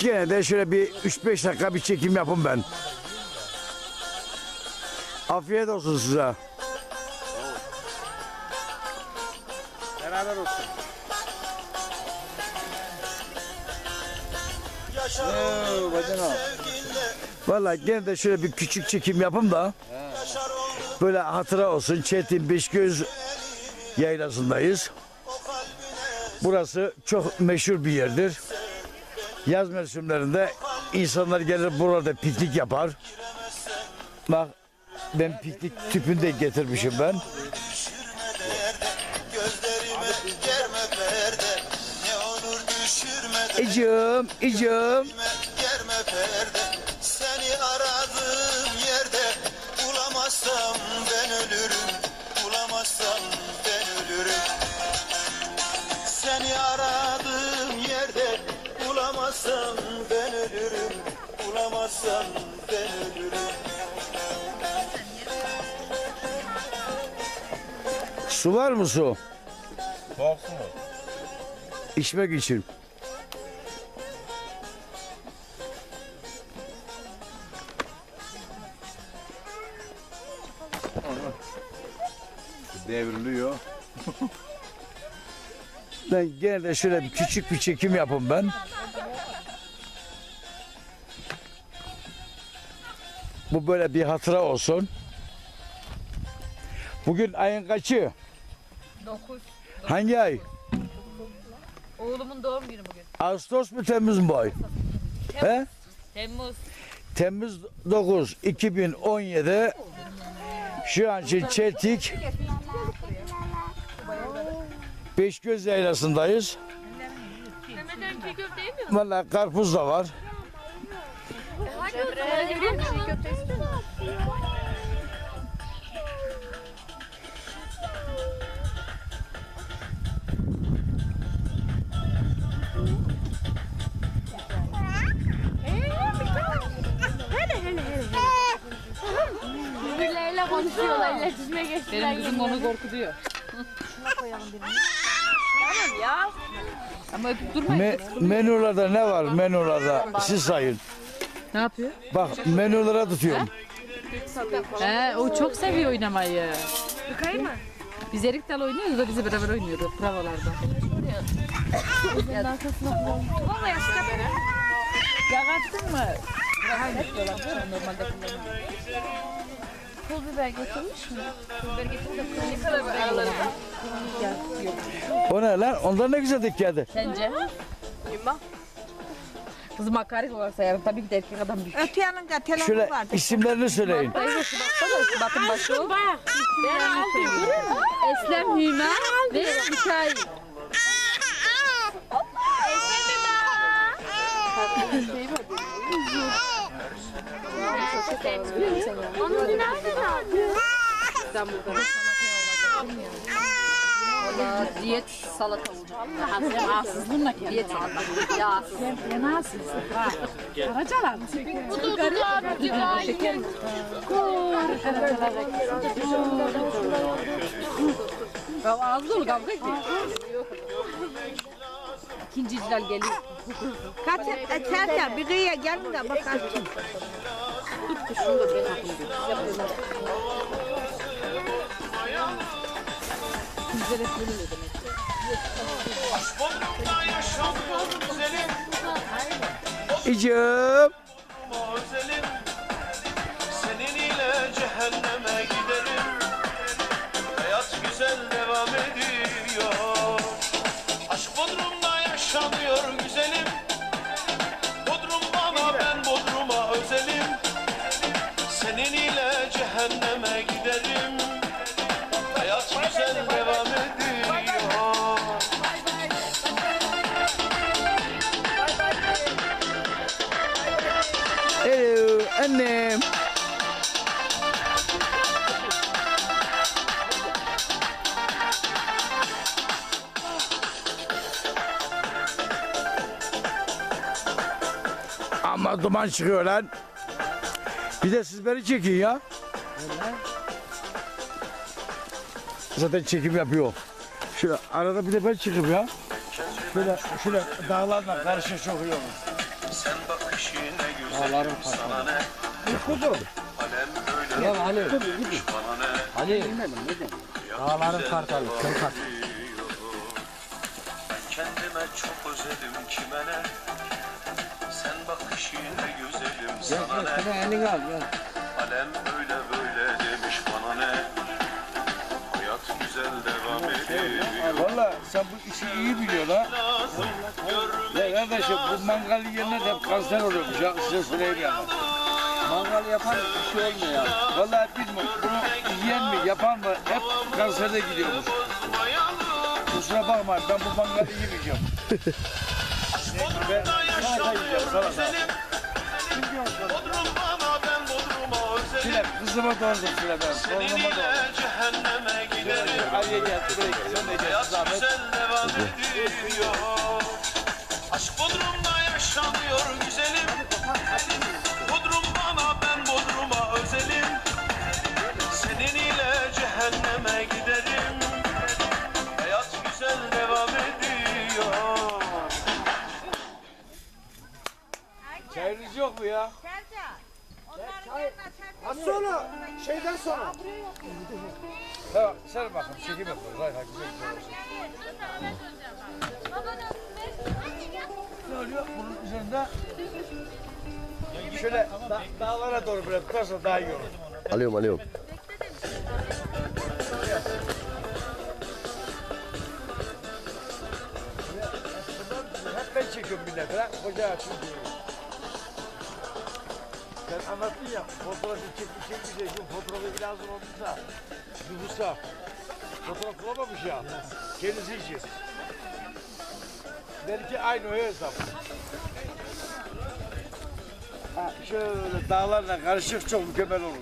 Gene de şöyle bir 3-5 dakika bir çekim yapın ben. Afiyet olsun size. Beraber olsun. Bacana. Vallahi gene de şöyle bir küçük çekim yapın da böyle hatıra olsun. Çetin Beşgöz yaylasındayız. Burası çok meşhur bir yerdir. Yaz mevsimlerinde insanlar gelir burada piknik yapar. Bak ben piknik tüpünü de getirmişim ben. İcim, icim. Seni aradığım yerde Bulamazsam ben ölürüm Bulamazsam ben ölürüm Bulamazsam ben ölürüm Su var mı su? Soğuk su mu? İçmek için. Devriliyor. Ben gene de şöyle bir küçük bir çekim yapın ben. Bu böyle bir hatıra olsun. Bugün ayın kaçı? 9. Hangi ay? Oğlumun doğum günü bugün. Ağustos mu Temmuz mu bu ay? He? Temmuz. Temmuz 9 2017 şu an için Çeltik Beşgöz Yaylası'ndayız. Mehmet Vallahi karpuz da var. Hadi o zaman görüyor musun? Birbirleriyle konuşuyorlar, iletişime geçtiler. Benim kızım onu korkutuyor. Tamam ya. Ama öpüp durmayın. Me menülerde ne var menülerde? Siz sayın. Ne yapıyor? Bak menülere tutuyorum. He, o çok seviyor oynamayı. Bakayım mı? Biz Erik Dal oynuyoruz da bizi beraber oynuyordu bravolarda. Vallahi yaşta beri. Ya kaçtın mı? Normalde kullanıyorum. Pul biber getirmiş mi? Biber getirdim de ne kadar araları var? O ne lan? Ondan ne güzel denk geldi. Sence? Yuma. Kızım hakaret olarak sayarım. Tabii ki de erkek adam büyük. Öte yanında telefon Şöyle vardı. isimlerini söyleyin. Da Şubat'ta da Şubat'ın başı o. Eslem Hüma ve Hikaye. Onu nereden aldın? Valla diyet salata olacak. Yağsızlığına Diyet salata. Yağsız. Yağsız. Karacalar. Bu da dudağı bir Şeker. Ya ağzı dolu kavga ediyor. İkinci iclal geliyor. Kaç eter bir kıyıya gelin de bakarsın. Şunu da ben yapayım Güzel et böyle demek. Bodrum'da yaşamıyor güzelim İcim. Özelim Senin ile cehenneme giderim Ama duman çıkıyor lan. Bir de siz beni çekin ya. Zaten çekim yapıyor. Şöyle arada bir de ben çıkayım ya. Şöyle, şöyle dağlarla karşı çok iyi olur. Sen bakışına güzelim sana ne öyle Ya Ali, Ali. Dağların kartalı, kartalı. Ben kendime çok özelim kime ne ne elini al, gel. Alem öyle böyle demiş bana ne Hayat güzel devam ediyor Valla sen bu işi iyi biliyorsun ha. Ya kardeşim bu mangal yiyenler de hep kanser oluyormuş ya size söyleyeyim yani. Mangal yapan bir şey olmuyor ya. Vallahi bilmiyorum bunu yiyen mi yapan mı hep kanserde gidiyormuş. Kusura bakma ben bu mangalı yemeyeceğim. ben salata yiyeceğim salata. Bodrum bana ben Bodrum'a özelim Şile kızıma doğru şile ben. Seninle cehenneme giderim. Aliye gel buraya gel. Sen de gel Hayat güzel devam ediyor çekim yapıyoruz. Hayır hayır güzel güzel. Ne oluyor? Bunun üzerinde şöyle da, dağlara doğru böyle tutarsa daha iyi olur. Alıyorum alıyorum. Hep ben çekiyorum millete. ha, Koca açın diyor. Sen anlattın ya, fotoğrafı çekmiş çekmiş, fotoğrafı lazım olduysa, nüfusa, fotoğraf bulamamış ya, kendisi için. Belki aynı o hesap. Ha, şöyle dağlarla karışık çok mükemmel olur.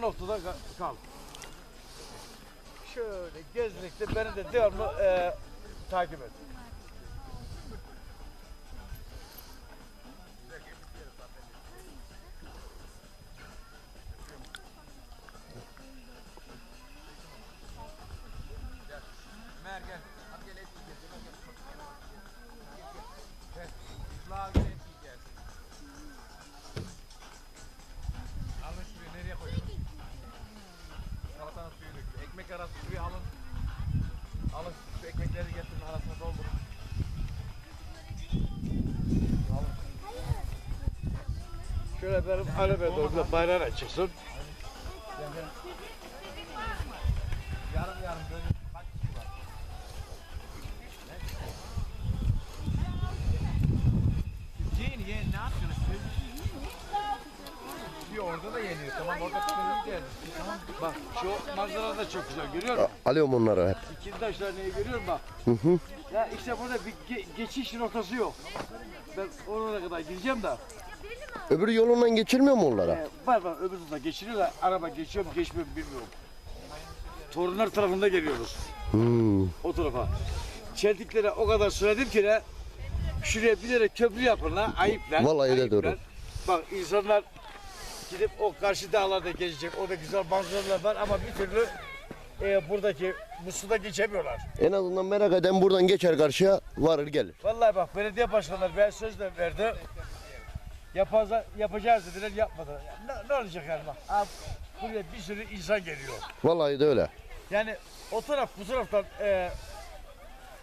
O noktada ka- kal. Şöyle gezmekte beni de devamlı e, takip et. Şöyle benim aleme doğru da bayrağına çıksın. Yarım yarım böyle orada da yeniyor. Tamam orada tutalım geldi. Tamam. Bak şu manzara da çok güzel görüyor musun? Alıyorum onları hep. İkinci taşlar neyi görüyorum bak. Hı hı. Ya işte burada bir ge- geçiş noktası yok. Ben oraya kadar gideceğim de. Öbür yolundan geçilmiyor mu onlara? E, var var öbür tarafta geçiliyor da araba geçiyor mu geçmiyor mu bilmiyorum. Torunlar tarafında geliyoruz Hmm. o tarafa. Çeltiklere o kadar söyledim ki ne şuraya bir yere köprü yapın lan ayıp lan. Vallahi de ayıp doğru. Bak insanlar gidip o karşı dağlarda gezecek. Orada güzel manzaralar var ama bir türlü e, buradaki bu suda geçemiyorlar. En azından merak eden buradan geçer karşıya varır gelir. Vallahi bak belediye başkanları ben söz de verdi. Yapaza, yapacağız dediler yapmadılar. Ya Ne, ne olacak yani bak. Abi, buraya bir sürü insan geliyor. Vallahi de öyle. Yani o taraf bu taraftan e,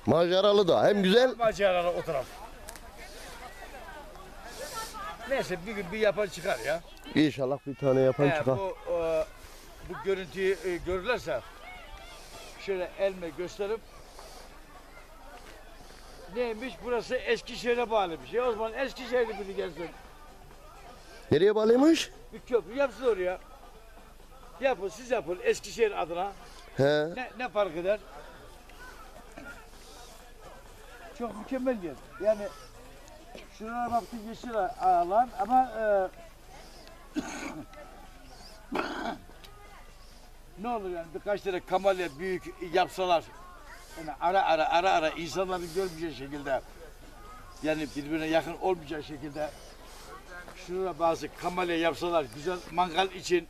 Maceralı da hem güzel maceralar o taraf. Neyse bir gün bir yapan çıkar ya. İnşallah bir tane yapan Eğer çıkar. bu e, bu görüntüyü e, görürlerse şöyle elme gösterip neymiş burası Eskişehir'e bağlı bir şey. O zaman Eskişehir'li biri gelsin. Nereye bağlıymış? Bir köprü yapsın oraya. Yapın siz yapın Eskişehir adına. He. Ne, ne fark eder? Çok mükemmel yer. Yani şuraya baktın yeşil alan ama e, ne olur yani birkaç tane kamalya büyük yapsalar Yani ara ara ara ara insanların görmeyeceği şekilde yani birbirine yakın olmayacak şekilde şurada bazı kamelya yapsalar güzel mangal için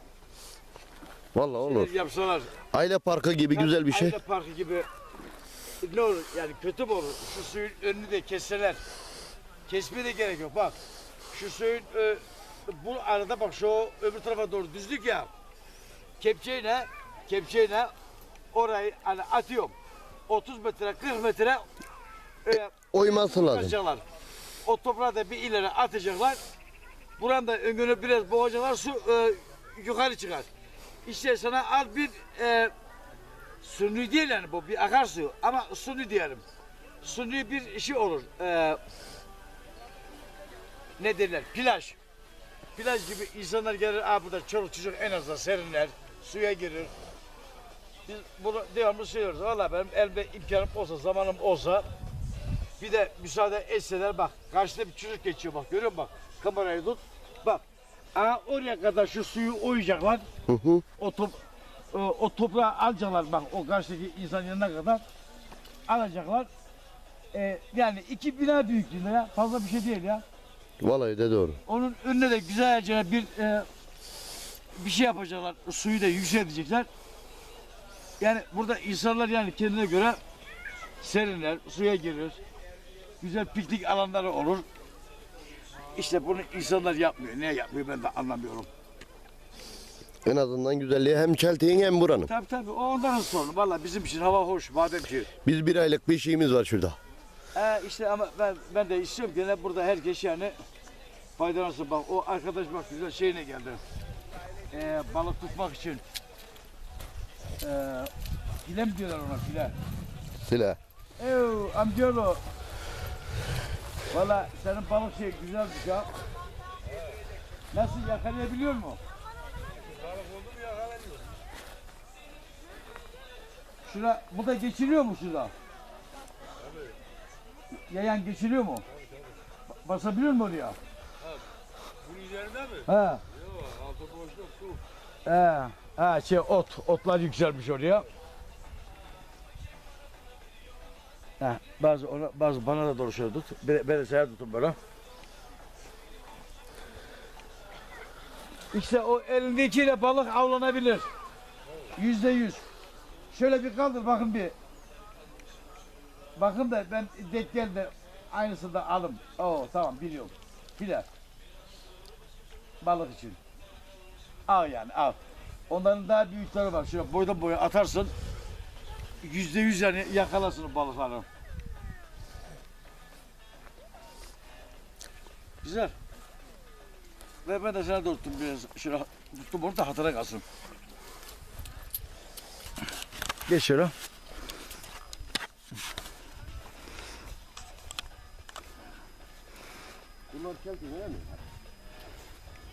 Vallahi olur. yapsalar Aile parkı gibi güzel bir şey. Aile parkı gibi ne olur yani kötü mü olur? Şu suyun önünü de kesseler. Kesmeye de gerek yok bak. Şu suyun e, bu arada bak şu öbür tarafa doğru düzlük ya. Kepçeyle kepçeyle orayı hani atıyorum. 30 metre 40 metre öyle Oyması lazım. atacaklar. O toprağı da bir ileri atacaklar. Buranın da önünü biraz boğacaklar su e, yukarı çıkar. İşte sana az bir e, suni değil yani bu bir akarsu ama suni diyelim. Suni bir şey olur. E, ne derler? Plaj. Plaj gibi insanlar gelir, Aa, burada çoluk çocuk en azından serinler, suya girir. Biz bunu devamlı söylüyoruz. Valla benim elimde imkanım olsa, zamanım olsa bir de müsaade etseler bak karşıda bir çocuk geçiyor bak görüyor musun bak kamerayı tut. Bak Aa, oraya kadar şu suyu oyacaklar Hı hı. o top o, o toprağı alacaklar bak o karşıdaki insan yanına kadar. Alacaklar Ee, yani iki bina büyüklüğünde ya fazla bir şey değil ya. Vallahi de doğru. onun önüne de güzelce bir e, bir şey yapacaklar suyu da yükseltecekler. Yani burada insanlar yani kendine göre serinler suya girir güzel piknik alanları olur işte bunu insanlar yapmıyor. Niye yapmıyor ben de anlamıyorum. En azından güzelliği hem Çeltik'in hem buranın. Tabii tabii o onların sorunu. Valla bizim için hava hoş madem ki. Biz bir aylık bir şeyimiz var şurada. Ee, işte ama ben ben de istiyorum gene burada herkes yani faydalansın. Bak o arkadaş bak güzel şeyine geldi. Ee, balık tutmak için. Ee, file mi diyorlar ona file? Sile. Ev amcaoğlu. Valla senin balık şey güzelmiş ya. Nasıl yakalayabiliyor mu? Şura, bu da geçiriyor mu şurada? Yayan geçiriyor mu? Ba- Basabiliyor mu oraya? Bunun üzerinde mi? He. Yok altı boşluk su. He. Ha şey ot, otlar yükselmiş oraya. Ha, bazı ona, bazı bana da doğru şöyle tut. Ben de sana tutun böyle. İşte o elindekiyle balık avlanabilir. Yüzde yüz. Şöyle bir kaldır bakın bir. Bakın da ben denk gel de aynısını da alım. Oo tamam biliyorum. De. Balık için. Al yani al. Onların daha büyükleri var. Şöyle boydan boya atarsın. Yüzde yüz yani yakalasın o balıkları. Güzel. Ve ben de sana tuttum biraz. Şöyle tuttum onu da hatıra kalsın. Geç şöyle. Bunlar Çeltik öyle mi?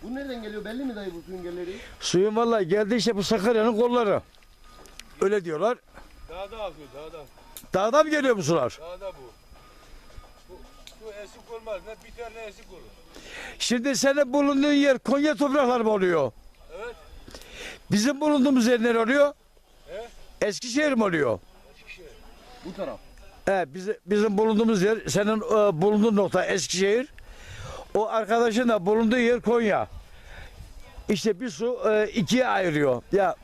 Bu nereden geliyor belli mi dayı bu suyun gelleri? Suyun vallahi geldi işte bu Sakarya'nın kolları. Öyle diyorlar. Akıyor dağda. Dağdan mı geliyor bu sular? Dağda bu. Bu, bu esik olmaz. Ne biter ne esik olur. Şimdi senin bulunduğun yer Konya toprakları mı oluyor? Evet. Bizim bulunduğumuz yer nere oluyor? He? Eskişehir mi oluyor? Bu taraf. He, bizim, bizim bulunduğumuz yer, senin e, bulunduğun nokta Eskişehir. O arkadaşın da bulunduğu yer Konya. İşte bir su e, ikiye ayırıyor. Ya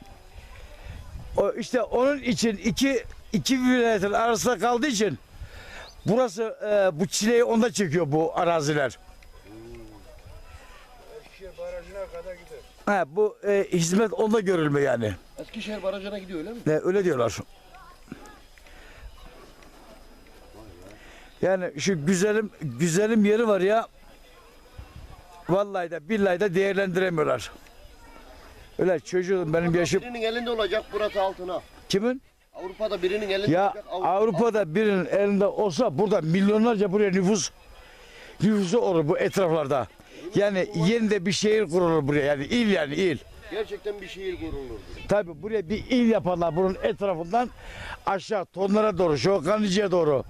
o işte onun için iki iki vilayetin arasında kaldığı için burası e, bu çileyi onda çekiyor bu araziler. Eskişehir barajına kadar gider. Ha, bu e, hizmet onda görülme yani. Eskişehir barajına gidiyor öyle mi? Ne, öyle diyorlar. Yani şu güzelim güzelim yeri var ya. Vallahi de billahi de değerlendiremiyorlar. Öyle çocuğum benim yaşım Birinin elinde olacak burası altına. kimin? Avrupa'da birinin elinde Ya olacak. Avrupa- Avrupa'da birinin elinde olsa burada milyonlarca buraya nüfus nüfusu olur bu etraflarda. Yani yenide bir şehir kurulur buraya yani il yani il. Gerçekten bir şehir kurulur. Tabi buraya bir il yaparlar bunun etrafından aşağı tonlara doğru, Şokanlıcı'ya doğru,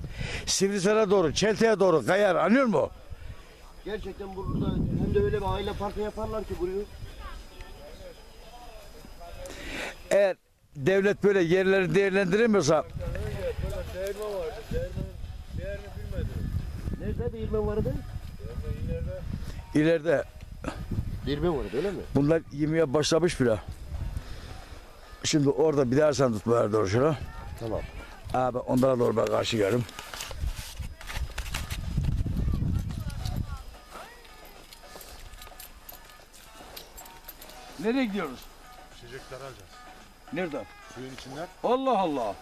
Sivrisel'e doğru, Çelte'ye doğru kayar anlıyor musun? Gerçekten burada hem de öyle bir aile parkı yaparlar ki burayı. Eğer devlet böyle yerleri değerlendiremiyorsa Değirmen vardı. Değirmen, değerini bilmedim. Nerede değirmen vardı? Değirmen ileride. İleride Değirmen vardı öyle mi? bunlar yemeye başlamış bile. Şimdi orada bir daha sen tutmaya doğru şuna. Tamam. Abi onlara doğru ben karşı gelirim. Nereye gidiyoruz? İçecekler alacağız. Nereden? Suyun içinden. Allah Allah.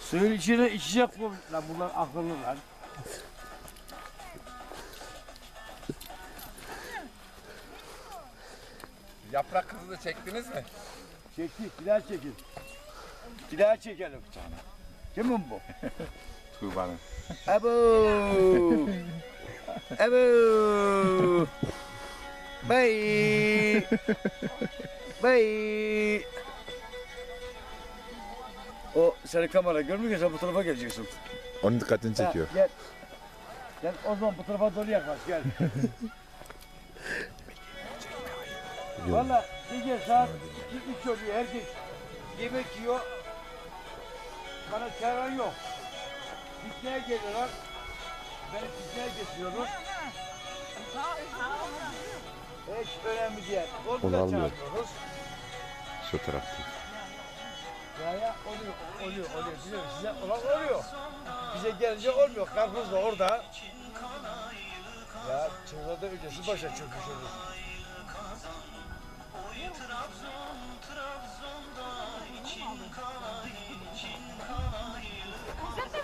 Suyun içine içecek bu. Lan bunlar akıllı lan. Yaprak kızı da çektiniz mi? Çektik, bir daha çekin. Bir daha çekelim. Kimin bu? Tuğba'nın. Ebu. Ebu. Bey. Bey. O seni kamera görmüyor sen bu tarafa geleceksin. Onun dikkatini çekiyor. Ha, gel. Gel o zaman bu tarafa doğru yaklaş gel. Valla gece saat 2 oluyor herkes yemek yiyor. Bana çağıran yok. Pikniğe geliyorlar. Beni pikniğe getiriyorlar. Hiç önemli değil. Onu almıyor. Şu tarafta. Ya ya oluyor, oluyor, oluyor. Size, size olan oluyor. Bize gelince olmuyor. Karpuz da orada. Ya çığırda öncesi başa çökmüş olur. Ne veriyorum? Bir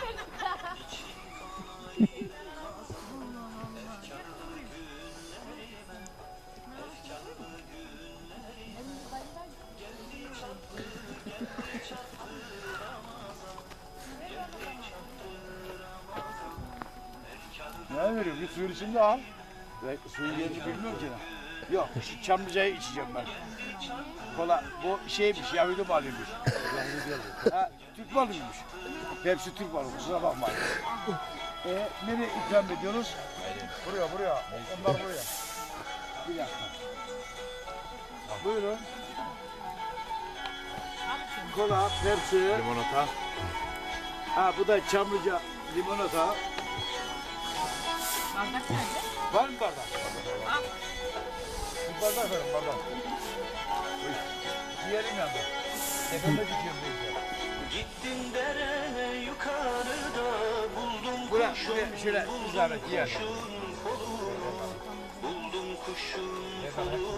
suyun içinde al. Ve suyun yerini bilmiyorum ki. ben. Yok, şu Çamlıca'yı içeceğim ben. Kola, bu şeymiş, Yahudi balıymış. ha, Türk balıymış. Hepsi Türk balı, kusura bakma. E, nereye ikram ediyoruz? Buraya, buraya. Onlar buraya. Bir dakika. Buyurun. Kola, Pepsi. Limonata. Ha bu da Çamlıca limonata. Var mı bardak? Bir bardak verin bardak. Diğerim yandı. Tepeme dikiyorum teyze. Gittin dere yukarıda buldum Buraya, kuşun buraya şöyle zahmet kolunu Buldum kuşun kolunu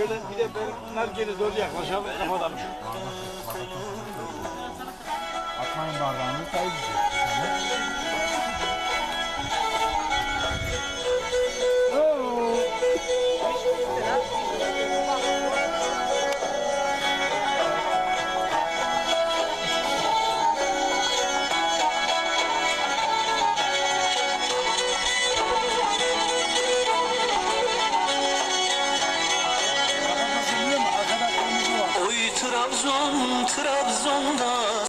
Şöyle bir de benim nargile doğru yaklaşalım kafadan. Atmayın bardağını kaybedecek.